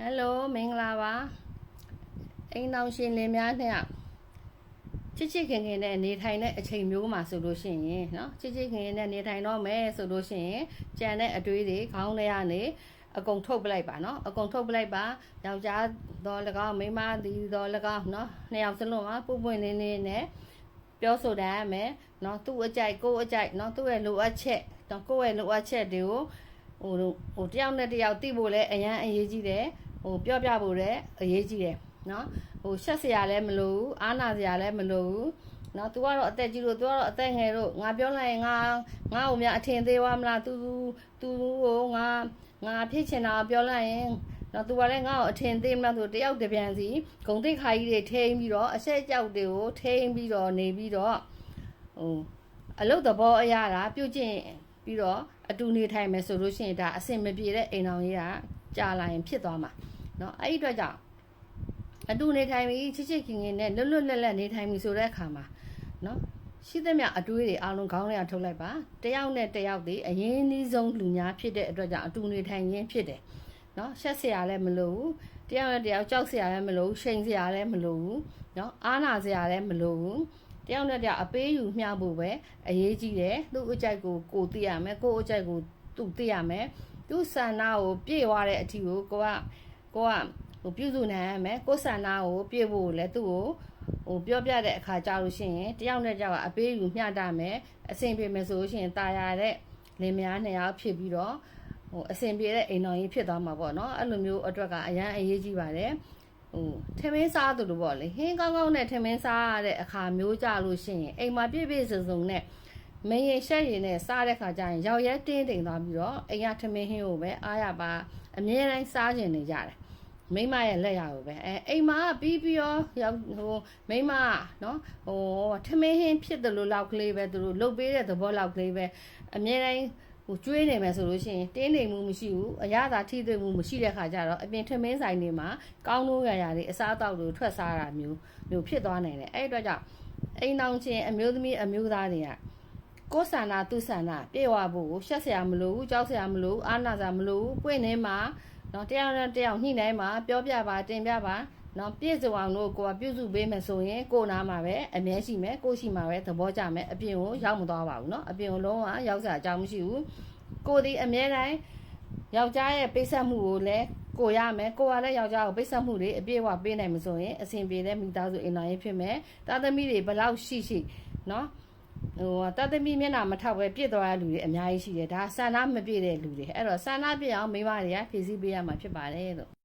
ဟယ်လိုမင်္ဂလာပါအိမ်တော်ရှင်လင်များနဲ့ချစ်ချစ်ခင်ခင်နဲ့နေထိုင်တဲ့အချိန်မျိုးမှာဆိုလို့ရှိရင်เนาะချစ်ချစ်ခင်ခင်နဲ့နေထိုင်တော့မယ်ဆိုလို့ရှိရင်ကြံတဲ့အတွေးတွေခေါင်းထဲကနေအကုန်ထုတ်ပလိုက်ပါเนาะအကုန်ထုတ်ပလိုက်ပါယောက်ျားတော့၎င်းမိန်းမဒီတော့၎င်းเนาะနှစ်ယောက်စလုံးကပုပ်ပွင့်လင်းလင်းနဲ့ပြောဆိုတတ်ရမယ်เนาะသူ့အကြိုက်ကိုယ်အကြိုက်เนาะသူ့ရဲ့လိုအပ်ချက်เนาะကိုယ့်ရဲ့လိုအပ်ချက်တွေကိုဟိုဟိုတယောက်နဲ့တယောက်သိဖို့လဲအရန်အရေးကြီးတယ် ဟိုပြောပြဖို့လည်းအရေးကြီးတယ်နော်ဟိုရှက်စရာလည်းမလိုဘူးအားနာစရာလည်းမလိုဘူးနော် तू ကတော့အသက်ကြီးလို့ तू ကတော့အသက်ငယ်လို့ငါပြောလိုက်ရင်ငါငါ့ကိုများအထင်သေးသွားမလား तू तू ကိုငါငါဖြစ်ချင်တာပြောလိုက်ရင်နော် तू ကလည်းငါ့ကိုအထင်သေးမလားဆိုတယောက်တစ်ပြန်စီဂုံတိတ်ခါကြီးတွေထိန်းပြီးတော့အဆက်ကြောက်တွေကိုထိန်းပြီးတော့နေပြီးတော့ဟိုအလုတ်သဘောအရာတာပြုတ်ကျင့်ပြီးတော့အတူနေထိုင်မယ်ဆိုလို့ရှိရင်ဒါအဆင်မပြေတဲ့အိမ်တော်ကြီးက ကြာလာရင်ဖြစ်သွားမှာเนาะအဲ့ဒီအတွက်ကြောင့်အတူနေထိုင်ပြီးချစ်ချစ်ခင်ခင်နဲ့လွတ်လွတ်လပ်လပ်နေထိုင်ပြီဆိုတဲ့အခါမှာเนาะရှိသမျှအတွေးတွေအားလုံးခေါင်းထဲကထုတ်လိုက်ပါတယောက်နဲ့တယောက်ဒီအရင်နှီးဆုံးလူများဖြစ်တဲ့အတွက်ကြောင့်အတူနေထိုင်ရင်းဖြစ်တယ်เนาะရှက်စရာလည်းမလိုဘူးတယောက်နဲ့တယောက်ကြောက်စရာလည်းမလိုဘူးရှိန်စရာလည်းမလိုဘူးเนาะအားနာစရာလည်းမလိုဘူးတယောက်နဲ့တယောက်အပေးယူမျှဖို့ပဲအရေးကြီးတယ်သူ့အကြိုက်ကိုကိုသိရမယ်ကိုအကြိုက်ကိုသူသိရမယ် သူ့ဆန္ဒကိုပြည့်ဝတဲ့အထီကိုကိုကကိုကဟိုပြုစုနိုင်ရမယ်ကိုဆန္ဒကိုပြည့်ဖို့လည်းသူ့ကိုဟိုပြောပြတဲ့အခါကြလို့ရှိရင်တယောက်နဲ့တယောက်ကအပေးယူမျှတမယ်အဆင်ပြေမယ်ဆိုလို့ရှိရင်တာယာတဲ့လင်မယားနှစ်ယောက်ဖြစ်ပြီးတော့ဟိုအဆင်ပြေတဲ့အိမ်တော်ကြီးဖြစ်သွားမှာပေါ့နော်အဲ့လိုမျိုးအတွက်ကအရန်အရေးကြီးပါတယ်ဟိုထမင်းစားသူလိုပေါ့လေဟင်းကောင်းကောင်းနဲ့ထမင်းစားရတဲ့အခါမျိုးကြလို့ရှိရင်အိမ်မှာပြည့်ပြည့်စုံစုံနဲ့ မင်းရင်ရှက်ရင်နဲ့စားတဲ့ခါကျရင်ရောက်ရဲတင်းတိမ်သွားပြီးတော့အိမ်ကထမင်းဟင်းကိုပဲအားရပါအမြဲတမ်းစားကျင်နေကြတယ်မိမရဲ့လက်ရကိုပဲအဲအိမ်မှာပြီးပြီးရောရောက်ဟိုမိမနော်ဟိုထမင်းဟင်းဖြစ်တယ်လို့လောက်ကလေးပဲသူတို့လုတ်ပေးတဲ့သဘောလောက်ကလေးပဲအမြဲတမ်းဟိုကျွေးနေမယ်ဆိုလို့ရှိရင်တင်းနေမှုမရှိဘူးအရသာထိတွေ့မှုမရှိတဲ့ခါကျတော့အပြင်ထမင်းဆိုင်တွေမှာကောင်းလို့ရရတွေအစားအသောက်တွေထွက်စားတာမျိုးမျိုးဖြစ်သွားနိုင်တယ်အဲ့အတွက်ကြောင့်အိမ်အောင်ချင်းအမျိုးသမီးအမျိုးသားတွေက ကိုယ်ဆန္ဒသူဆန္ဒပြေဝဖို့ကိုရှက်ဆရာမလို့ကြောက်ဆရာမလို့အာနာစာမလို့ပွင့်နေမှာနော်တယောက်နဲ့တယောက်ညှိနှိုင်းမှာပြောပြပါတင်ပြပါနော်ပြည့်စုံအောင်လို့ကိုကပြုစုပေးမယ်ဆိုရင်ကိုနာမှာပဲအမြဲရှိမယ်ကိုရှိမှာပဲသဘောကျမယ်အပြင်ကိုရောက်မသွားပါဘူးနော်အပြင်ကိုလုံးဝရောက်စရာအကြောင်းမရှိဘူးကိုဒီအမြဲတိုင်းယောက်ျားရဲ့ပိတ်ဆက်မှုကိုလည်းကိုရမယ်ကိုကလည်းယောက်ျားကိုပိတ်ဆက်မှုတွေအပြည့်အဝပေးနိုင်မှာဆိုရင်အဆင်ပြေတဲ့မိသားစုအိမ်တော်ရေးဖြစ်မယ်တာသမီတွေဘလောက်ရှိရှိနော် ဟိုတာသမီမျက်နှာမထောက်ပဲပြစ်သွားတဲ့လူတွေအများကြီးရှိတယ်ဒါဆန္ဒမပြည့်တဲ့လူတွေအဲ့တော့ဆန္ဒပြည့်အောင်မိမတွေကဖြည့်ဆည်းပေးရမှာဖြစ်ပါတယ်လို့